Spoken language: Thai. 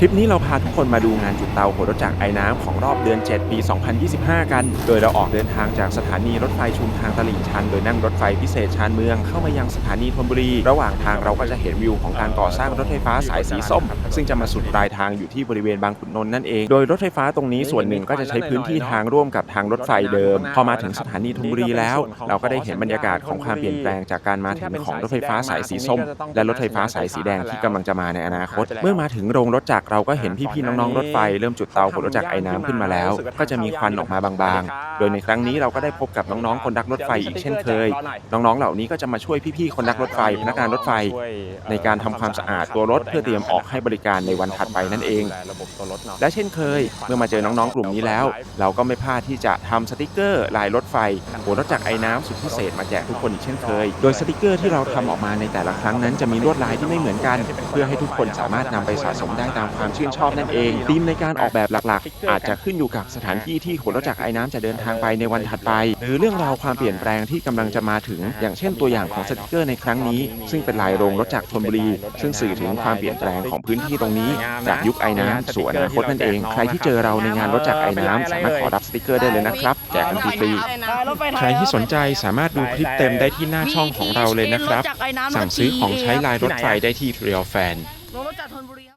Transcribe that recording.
คลิปนี้เราพาทุกคนมาดูงานจุดเตาหัวรถจักรไอ้น้ำของรอบเดือน 7 ปี 2025 กัน โดยเราออกเดินทางจากสถานีรถไฟชุมทางตลิ่งชัน โดยนั่งรถไฟพิเศษชานเมืองเข้ามายังสถานีธนบุรี ระหว่างทางเราก็จะเห็นวิวของการก่อสร้างรถไฟฟ้าสายสีส้ม ซึ่งจะมาสุดปลายทางอยู่ที่บริเวณบางขุนนนท์นั่นเอง โดยรถไฟฟ้าตรงนี้ส่วนหนึ่งก็จะใช้พื้นที่ทางร่วมกับทางรถไฟเดิม พอมาถึงสถานีธนบุรีแล้ว เราก็ได้เห็นบรรยากาศของความเปลี่ยนแปลงจากการมาถึงของรถไฟฟ้าสายสีส้ม และรถไฟฟ้าสายสีแดงที่กำลังจะมาในอนาคต เมื่อมาถึงโรงรถจักรเราก็เห็นพี่ๆน้องๆรถไฟเริ่มจุดเตาหัวรถจักรไอ้น้ำขึ้นมาแล้ว ก็จะมีควันออกมาบางๆ โดยในครั้งนี้เราก็ได้พบกับน้องๆคนรักรถไฟอีกเช่นเคย น้องๆเหล่านี้ก็จะมาช่วยพี่ๆคนรักรถไฟพนักงานรถไฟ ในการทำความสะอาดตัวรถเพื่อเตรียมออกให้บริการในวันถัดไปนั่นเองระบบตัวรถเนาะและเช่นเคย เมื่อมาเจอน้องๆกลุ่มนี้แล้ว เราก็ไม่พลาดที่จะทำสติกเกอร์ลายรถไฟหัวรถจักรไอ้น้ำสุดพิเศษมาแจกทุกคนอีกเช่นเคย โดยสติกเกอร์ที่เราทำออกมาในแต่ละครั้งนั้นจะมีลวดลายที่ไม่เหมือนกัน เพื่อให้ทุกคนสามารถนำไปสะสมได้ตามความชื่นชอบนั่นเองธีมในการออกแบบหลักๆ อาจจะขึ้นอยู่กับสถานที่ที่หัวรถจักรไอ้น้ำจะเดินทางไปในวันถัดไป หรือเรื่องราวความเปลี่ยนแปลงที่กำลังจะมาถึง อย่างเช่นตัวอย่างของสติกเกอร์ในครั้งนี้ ซึ่งเป็นลายโรงรถจักรธนบุรี ซึ่งสื่อถึงความเปลี่ยนแปลงของพื้นที่ตรงนี้ จากยุคไอ้น้ำสู่อนาคตนั่นเอง ใครที่เจอเราในงานรถจักรไอ้น้ำสามารถขอรับสติกเกอร์ได้เลยนะครับแจกกันฟรีๆใครที่สนใจสามารถดูคลิปเต็มได้ที่หน้าช่องของเราเลยนะครับ สั่งซื้อของใช้ลายรถไฟได้ที่ Real Fan